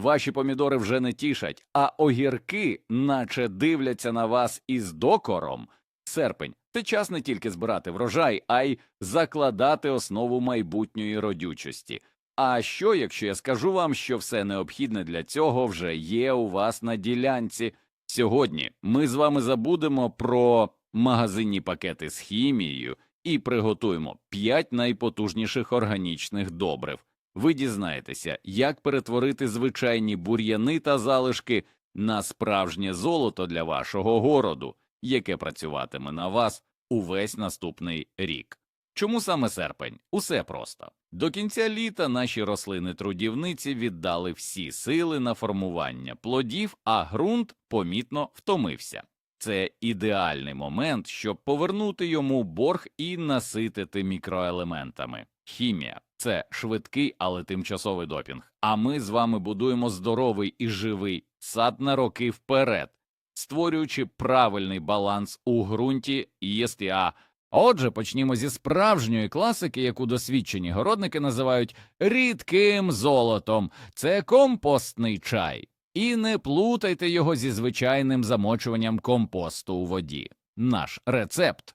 Ваші помідори вже не тішать, а огірки, наче дивляться на вас із докором. Серпень це час не тільки збирати врожай, а й закладати основу майбутньої родючості. А що, якщо я скажу вам, що все необхідне для цього вже є у вас на ділянці? Сьогодні ми з вами забудемо про магазинні пакети з хімією і приготуємо 5 найпотужніших органічних добрив. Ви дізнаєтеся, як перетворити звичайні бур'яни та залишки на справжнє золото для вашого городу, яке працюватиме на вас увесь наступний рік. Чому саме серпень? Усе просто. До кінця літа наші рослини-трудівниці віддали всі сили на формування плодів, а ґрунт помітно втомився. Це ідеальний момент, щоб повернути йому борг і наситити мікроелементами. Хімія це швидкий, але тимчасовий допінг. А ми з вами будуємо здоровий і живий сад на роки вперед, створюючи правильний баланс у ґрунті ЄСТА. Отже, почнімо зі справжньої класики, яку досвідчені городники називають рідким золотом. Це компостний чай. І не плутайте його зі звичайним замочуванням компосту у воді. Наш рецепт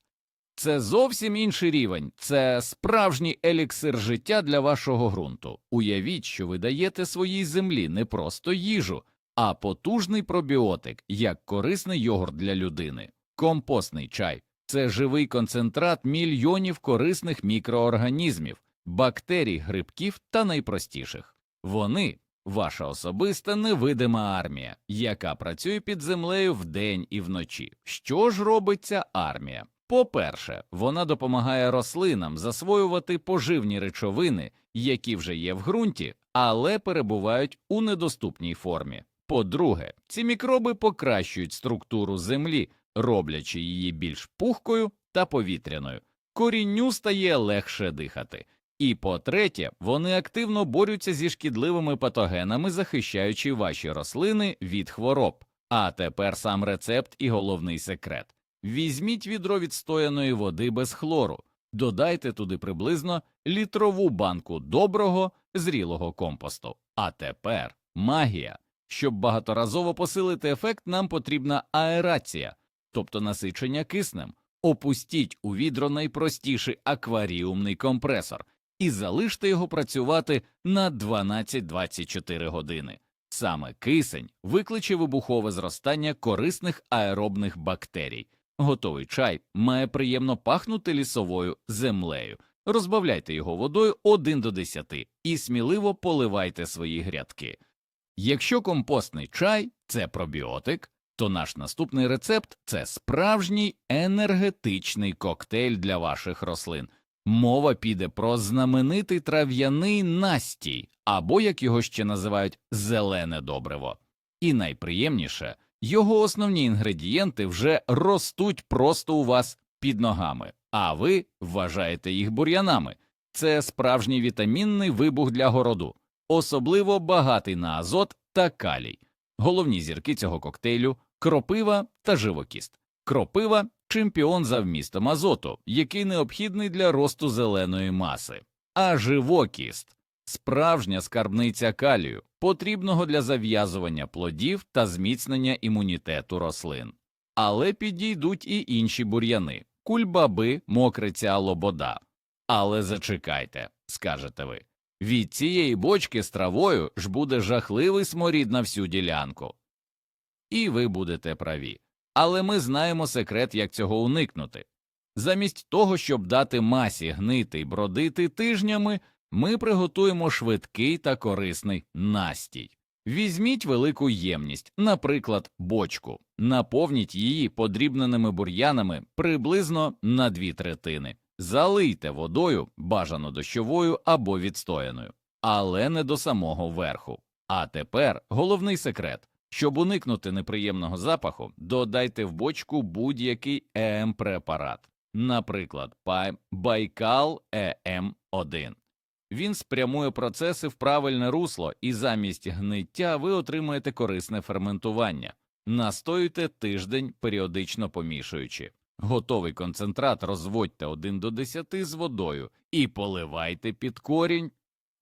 це зовсім інший рівень, це справжній еліксир життя для вашого ґрунту. Уявіть, що ви даєте своїй землі не просто їжу, а потужний пробіотик, як корисний йогурт для людини. Компостний чай це живий концентрат мільйонів корисних мікроорганізмів, бактерій, грибків та найпростіших. Вони ваша особиста невидима армія, яка працює під землею вдень і вночі. Що ж робить ця армія? По-перше, вона допомагає рослинам засвоювати поживні речовини, які вже є в ґрунті, але перебувають у недоступній формі. По-друге, ці мікроби покращують структуру землі, роблячи її більш пухкою та повітряною. Корінню стає легше дихати. І по-третє, вони активно борються зі шкідливими патогенами, захищаючи ваші рослини від хвороб. А тепер сам рецепт і головний секрет. Візьміть відро відстояної води без хлору, додайте туди приблизно літрову банку доброго зрілого компосту. А тепер магія. Щоб багаторазово посилити ефект, нам потрібна аерація, тобто насичення киснем. Опустіть у відро найпростіший акваріумний компресор і залиште його працювати на 12-24 години. Саме кисень викличе вибухове зростання корисних аеробних бактерій. Готовий чай має приємно пахнути лісовою землею. Розбавляйте його водою 1 до 10 і сміливо поливайте свої грядки. Якщо компостний чай це пробіотик, то наш наступний рецепт це справжній енергетичний коктейль для ваших рослин. Мова піде про знаменитий трав'яний настій, або як його ще називають зелене добриво. І найприємніше, його основні інгредієнти вже ростуть просто у вас під ногами, а ви вважаєте їх бур'янами. Це справжній вітамінний вибух для городу, особливо багатий на азот та калій. Головні зірки цього коктейлю кропива та живокіст. Кропива чемпіон за вмістом азоту, який необхідний для росту зеленої маси, а живокіст справжня скарбниця калію, потрібного для зав'язування плодів та зміцнення імунітету рослин. Але підійдуть і інші бур'яни кульбаби, мокриця, лобода. Але зачекайте, скажете ви. Від цієї бочки з травою ж буде жахливий сморід на всю ділянку. І ви будете праві. Але ми знаємо секрет, як цього уникнути. Замість того, щоб дати масі гнити й бродити тижнями, ми приготуємо швидкий та корисний настій. Візьміть велику ємність, наприклад, бочку, наповніть її подрібненими бур'янами приблизно на дві третини, залийте водою, бажано дощовою або відстояною, але не до самого верху. А тепер головний секрет. Щоб уникнути неприємного запаху, додайте в бочку будь-який ЕМ-препарат, наприклад, Байкал ЕМ1. Він спрямує процеси в правильне русло, і замість гниття ви отримаєте корисне ферментування. Настоюйте тиждень, періодично помішуючи. Готовий концентрат розводьте 1 до 10 з водою і поливайте під корінь.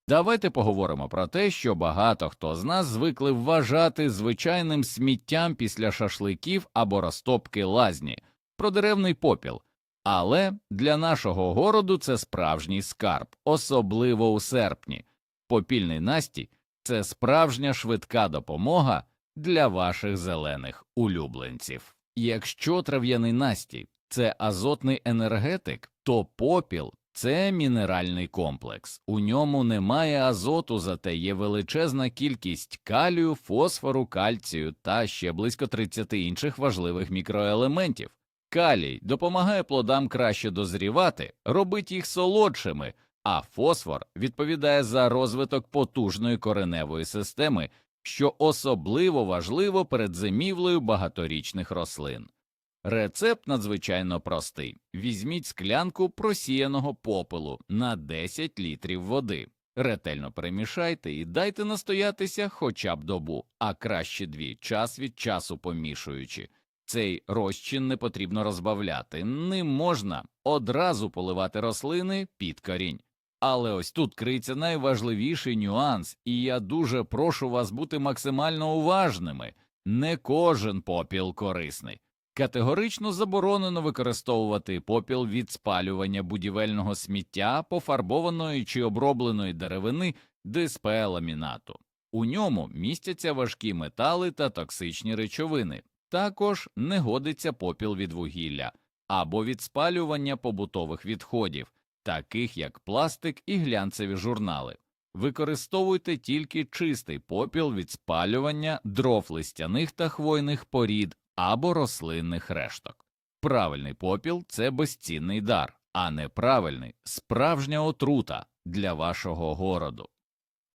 Давайте поговоримо про те, що багато хто з нас звикли вважати звичайним сміттям після шашликів або розтопки лазні, про деревний попіл. Але для нашого городу це справжній скарб, особливо у серпні. Попільний настій це справжня швидка допомога для ваших зелених улюбленців. Якщо трав'яний настій це азотний енергетик, то попіл це мінеральний комплекс. У ньому немає азоту, зате є величезна кількість калію, фосфору, кальцію та ще близько 30 інших важливих мікроелементів. Калій допомагає плодам краще дозрівати, робить їх солодшими, а фосфор відповідає за розвиток потужної кореневої системи, що особливо важливо перед зимівлею багаторічних рослин. Рецепт надзвичайно простий: візьміть склянку просіяного попелу на 10 літрів води, ретельно перемішайте і дайте настоятися хоча б добу, а краще дві, час від часу помішуючи. Цей розчин не потрібно розбавляти, ним можна одразу поливати рослини під корінь. Але ось тут криється найважливіший нюанс, і я дуже прошу вас бути максимально уважними. Не кожен попіл корисний. Категорично заборонено використовувати попіл від спалювання будівельного сміття, пофарбованої чи обробленої деревини диспеламінату. У ньому містяться важкі метали та токсичні речовини. Також не годиться попіл від вугілля або від спалювання побутових відходів, таких як пластик і глянцеві журнали. Використовуйте тільки чистий попіл від спалювання дров листяних та хвойних порід або рослинних решток. Правильний попіл це безцінний дар, а неправильний справжня отрута для вашого городу.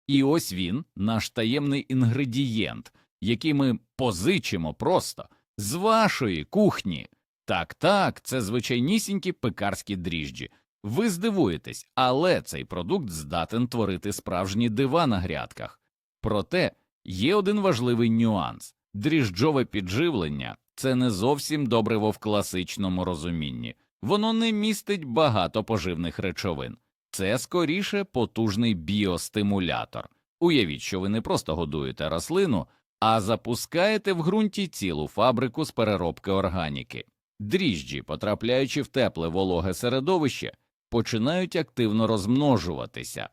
І ось він, наш таємний інгредієнт, який ми позичимо просто з вашої кухні. Так, так, це звичайнісінькі пекарські дріжджі. Ви здивуєтесь, але цей продукт здатен творити справжні дива на грядках. Проте є один важливий нюанс дріжджове підживлення це не зовсім добриво в класичному розумінні, воно не містить багато поживних речовин, це скоріше потужний біостимулятор. Уявіть, що ви не просто годуєте рослину, а запускаєте в ґрунті цілу фабрику з переробки органіки. Дріжджі, потрапляючи в тепле вологе середовище, починають активно розмножуватися.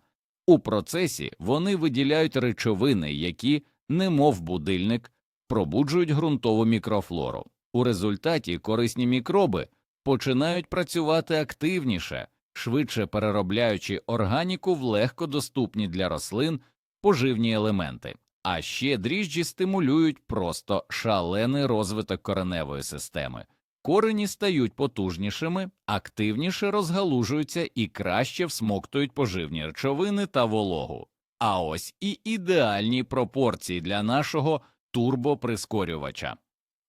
У процесі вони виділяють речовини, які, немов будильник, пробуджують ґрунтову мікрофлору. У результаті корисні мікроби починають працювати активніше, швидше переробляючи органіку в легкодоступні для рослин поживні елементи. А ще дріжджі стимулюють просто шалений розвиток кореневої системи. Корені стають потужнішими, активніше розгалужуються і краще всмоктують поживні речовини та вологу. А ось і ідеальні пропорції для нашого турбоприскорювача.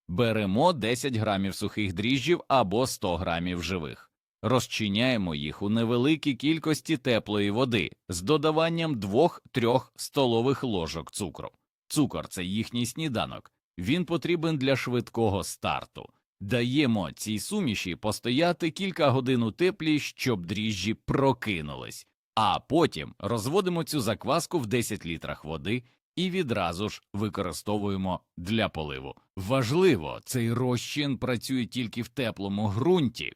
Беремо 10 грамів сухих дріжджів або 100 грамів живих, розчиняємо їх у невеликій кількості теплої води з додаванням 2-3 столових ложок цукру. Цукор це їхній сніданок, він потрібен для швидкого старту. Даємо цій суміші постояти кілька годин у теплі, щоб дріжджі прокинулись, а потім розводимо цю закваску в 10 літрах води і відразу ж використовуємо для поливу. Важливо, цей розчин працює тільки в теплому ґрунті.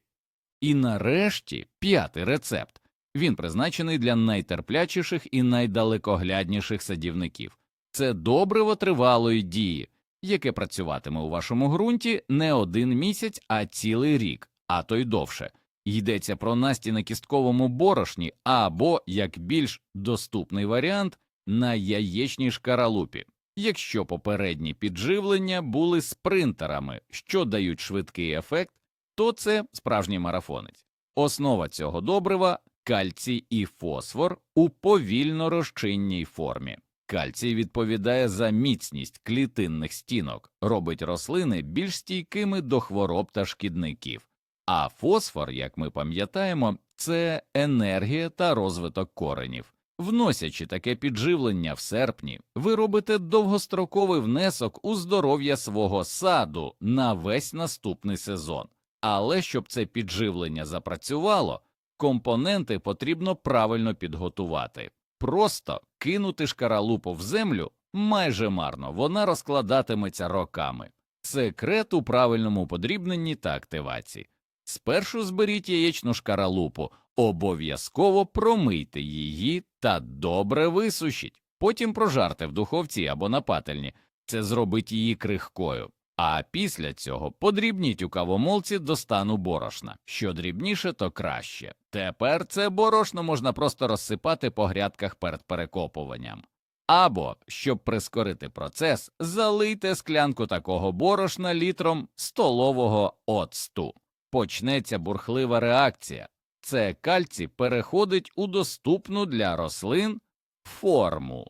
І нарешті п'ятий рецепт він призначений для найтерплячіших і найдалекоглядніших садівників. Це добриво тривалої дії, яке працюватиме у вашому ґрунті не один місяць, а цілий рік, а то й довше. Йдеться про насті на кістковому борошні або, як більш доступний варіант, на яєчній шкаралупі, якщо попередні підживлення були спринтерами, що дають швидкий ефект, то це справжній марафонець. Основа цього добрива кальцій і фосфор у повільно розчинній формі. Кальцій відповідає за міцність клітинних стінок, робить рослини більш стійкими до хвороб та шкідників. А фосфор, як ми пам'ятаємо, це енергія та розвиток коренів. Вносячи таке підживлення в серпні, ви робите довгостроковий внесок у здоров'я свого саду на весь наступний сезон. Але щоб це підживлення запрацювало, компоненти потрібно правильно підготувати. Просто кинути шкаралупу в землю майже марно, вона розкладатиметься роками. Секрет у правильному подрібненні та активації. Спершу зберіть яєчну шкаралупу, обов'язково промийте її та добре висушіть, потім прожарте в духовці або на пательні, це зробить її крихкою. А після цього подрібніть у кавомолці до стану борошна. Що дрібніше, то краще. Тепер це борошно можна просто розсипати по грядках перед перекопуванням. Або, щоб прискорити процес, залийте склянку такого борошна літром столового оцту. Почнеться бурхлива реакція. Це кальцій переходить у доступну для рослин форму.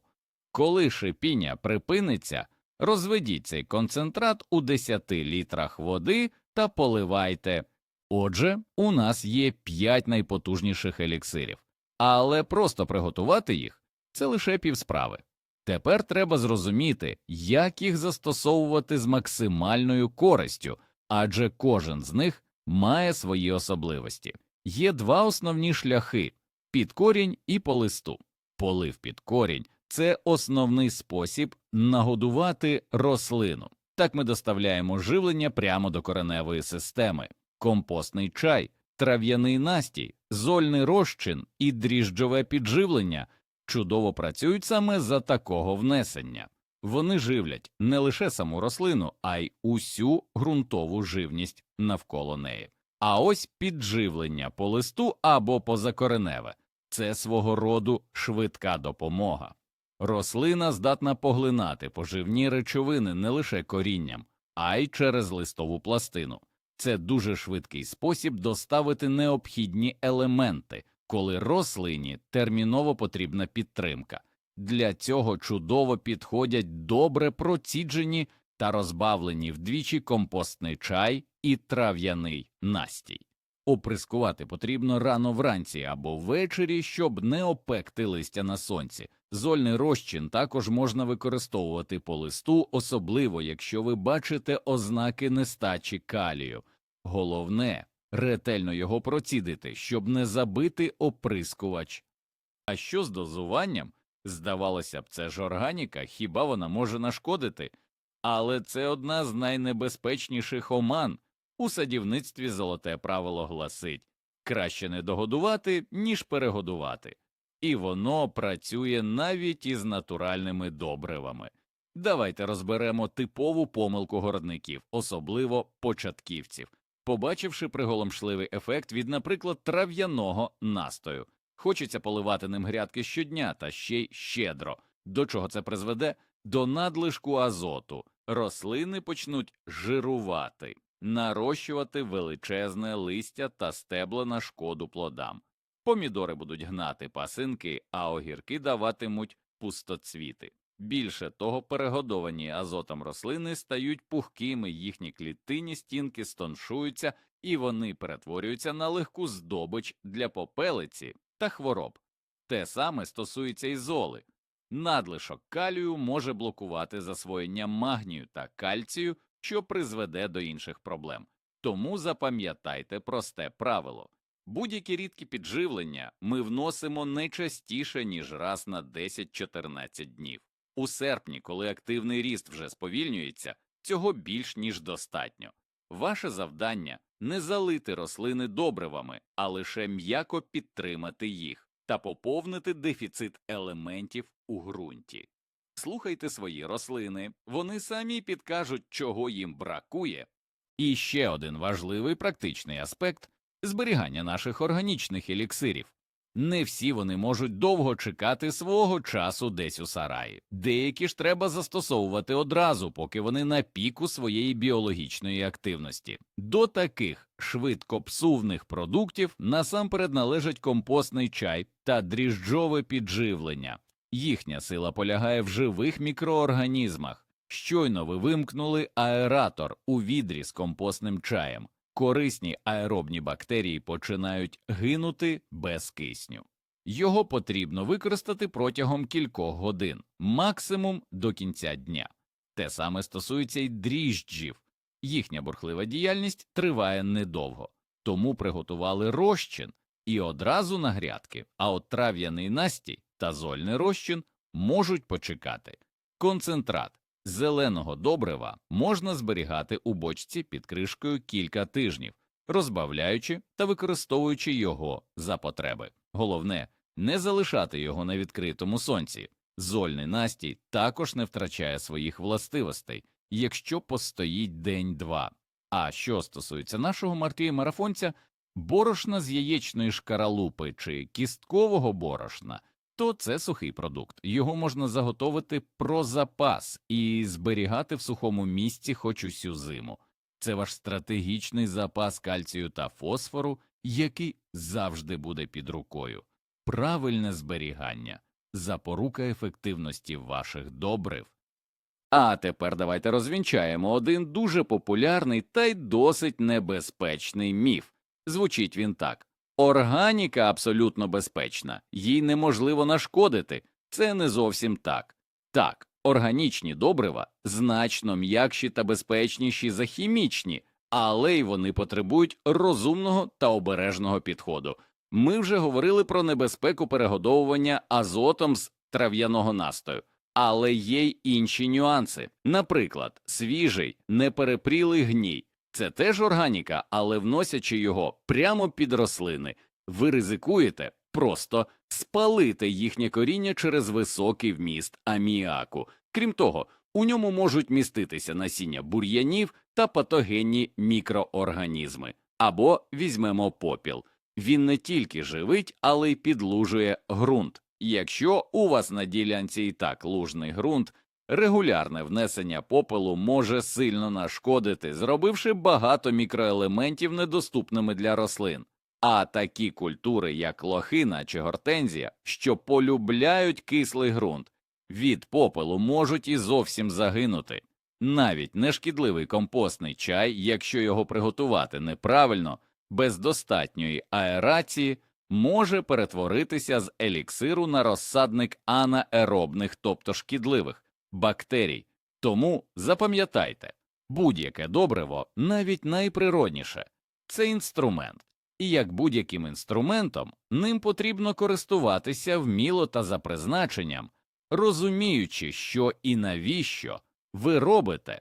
Коли шипіння припиниться, розведіть цей концентрат у 10 літрах води та поливайте. Отже, у нас є 5 найпотужніших еліксирів, але просто приготувати їх це лише півсправи. Тепер треба зрозуміти, як їх застосовувати з максимальною користю, адже кожен з них має свої особливості. Є два основні шляхи під корінь і по листу. Полив під корінь це основний спосіб нагодувати рослину. Так ми доставляємо живлення прямо до кореневої системи, компостний чай, трав'яний настій, зольний розчин і дріжджове підживлення чудово працюють саме за такого внесення. Вони живлять не лише саму рослину, а й усю ґрунтову живність навколо неї. А ось підживлення по листу або позакореневе це свого роду швидка допомога. Рослина здатна поглинати поживні речовини не лише корінням, а й через листову пластину. Це дуже швидкий спосіб доставити необхідні елементи, коли рослині терміново потрібна підтримка. Для цього чудово підходять добре проціджені та розбавлені вдвічі компостний чай і трав'яний настій. Оприскувати потрібно рано вранці або ввечері, щоб не опекти листя на сонці. Зольний розчин також можна використовувати по листу, особливо якщо ви бачите ознаки нестачі калію. Головне ретельно його процідити, щоб не забити оприскувач. А що з дозуванням? Здавалося б, це ж органіка, хіба вона може нашкодити? Але це одна з найнебезпечніших оман. У садівництві золоте правило гласить краще не догодувати, ніж перегодувати. І воно працює навіть із натуральними добривами. Давайте розберемо типову помилку городників, особливо початківців, побачивши приголомшливий ефект від, наприклад, трав'яного настою. Хочеться поливати ним грядки щодня та ще й щедро. До чого це призведе? До надлишку азоту. Рослини почнуть жирувати, нарощувати величезне листя та стебла на шкоду плодам. Помідори будуть гнати пасинки, а огірки даватимуть пустоцвіти. Більше того, перегодовані азотом рослини стають пухкими, їхні клітинні стінки стоншуються і вони перетворюються на легку здобич для попелиці та хвороб. Те саме стосується і золи. Надлишок калію може блокувати засвоєння магнію та кальцію, що призведе до інших проблем. Тому запам'ятайте просте правило. Будь-які рідкі підживлення ми вносимо не частіше, ніж раз на 10-14 днів. У серпні, коли активний ріст вже сповільнюється, цього більш ніж достатньо. Ваше завдання не залити рослини добривами, а лише м'яко підтримати їх та поповнити дефіцит елементів у ґрунті. Слухайте свої рослини, вони самі підкажуть, чого їм бракує. І ще один важливий практичний аспект зберігання наших органічних еліксирів. Не всі вони можуть довго чекати свого часу десь у сараї. Деякі ж треба застосовувати одразу, поки вони на піку своєї біологічної активності. До таких швидкопсувних продуктів насамперед належать компостний чай та дріжджове підживлення. Їхня сила полягає в живих мікроорганізмах. Щойно ви вимкнули аератор у відрі з компостним чаєм корисні аеробні бактерії починають гинути без кисню. Його потрібно використати протягом кількох годин, максимум до кінця дня. Те саме стосується й дріжджів. Їхня бурхлива діяльність триває недовго, тому приготували розчин і одразу на грядки, а от трав'яний настій та зольний розчин можуть почекати. Концентрат зеленого добрива можна зберігати у бочці під кришкою кілька тижнів, розбавляючи та використовуючи його за потреби. Головне не залишати його на відкритому сонці. Зольний настій також не втрачає своїх властивостей, якщо постоїть день-два. А що стосується нашого Мартія марафонця, борошна з яєчної шкаралупи чи кісткового борошна, то це сухий продукт. Його можна заготовити про запас і зберігати в сухому місці хоч усю зиму. Це ваш стратегічний запас кальцію та фосфору, який завжди буде під рукою. Правильне зберігання запорука ефективності ваших добрив. А тепер давайте розвінчаємо один дуже популярний та й досить небезпечний міф. Звучить він так: органіка абсолютно безпечна, їй неможливо нашкодити. Це не зовсім так. Так, органічні добрива значно м'якші та безпечніші за хімічні, але й вони потребують розумного та обережного підходу. Ми вже говорили про небезпеку перегодовування азотом з трав'яного настою. Але є й інші нюанси. Наприклад, свіжий, неперепрілий гній це теж органіка, але вносячи його прямо під рослини, ви ризикуєте просто спалити їхнє коріння через високий вміст аміаку. Крім того, у ньому можуть міститися насіння бур'янів та патогенні мікроорганізми. Або візьмемо попіл. Він не тільки живить, але й підлужує ґрунт. Якщо у вас на ділянці і так лужний ґрунт, регулярне внесення попелу може сильно нашкодити, зробивши багато мікроелементів недоступними для рослин. А такі культури, як лохина чи гортензія, що полюбляють кислий ґрунт, від попелу можуть і зовсім загинути. Навіть нешкідливий компостний чай, якщо його приготувати неправильно, без достатньої аерації, може перетворитися з еліксиру на розсадник анаеробних, тобто шкідливих бактерій. Тому запам'ятайте, будь-яке добриво, навіть найприродніше, це інструмент, і як будь-яким інструментом ним потрібно користуватися вміло та за призначенням, розуміючи, що і навіщо ви робите.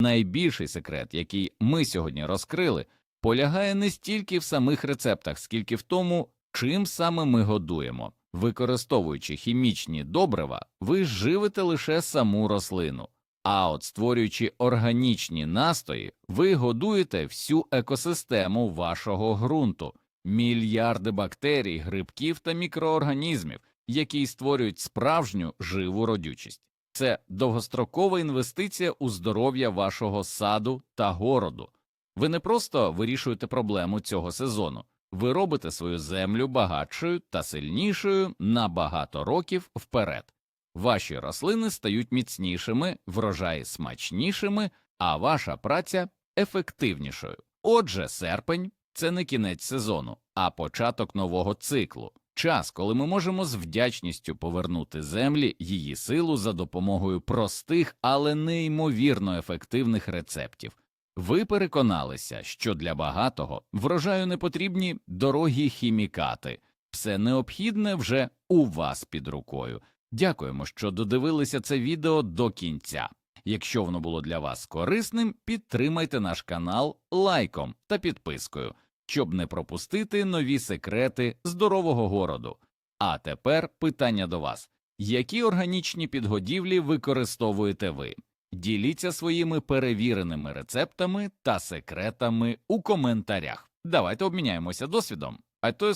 Найбільший секрет, який ми сьогодні розкрили, полягає не стільки в самих рецептах, скільки в тому, чим саме ми годуємо. Використовуючи хімічні добрива, ви живите лише саму рослину, а от створюючи органічні настої, ви годуєте всю екосистему вашого ґрунту, мільярди бактерій, грибків та мікроорганізмів, які створюють справжню живу родючість. Це довгострокова інвестиція у здоров'я вашого саду та городу. Ви не просто вирішуєте проблему цього сезону, ви робите свою землю багатшою та сильнішою на багато років вперед. Ваші рослини стають міцнішими, врожаї смачнішими, а ваша праця ефективнішою. Отже, серпень це не кінець сезону, а початок нового циклу. Час, коли ми можемо з вдячністю повернути землі її силу за допомогою простих, але неймовірно ефективних рецептів. Ви переконалися, що для багатого врожаю не потрібні дорогі хімікати, все необхідне вже у вас під рукою. Дякуємо, що додивилися це відео до кінця. Якщо воно було для вас корисним, підтримайте наш канал лайком та підпискою, щоб не пропустити нові секрети здорового городу. А тепер питання до вас: які органічні підгодівлі використовуєте ви? Діліться своїми перевіреними рецептами та секретами у коментарях. Давайте обміняємося досвідом. А то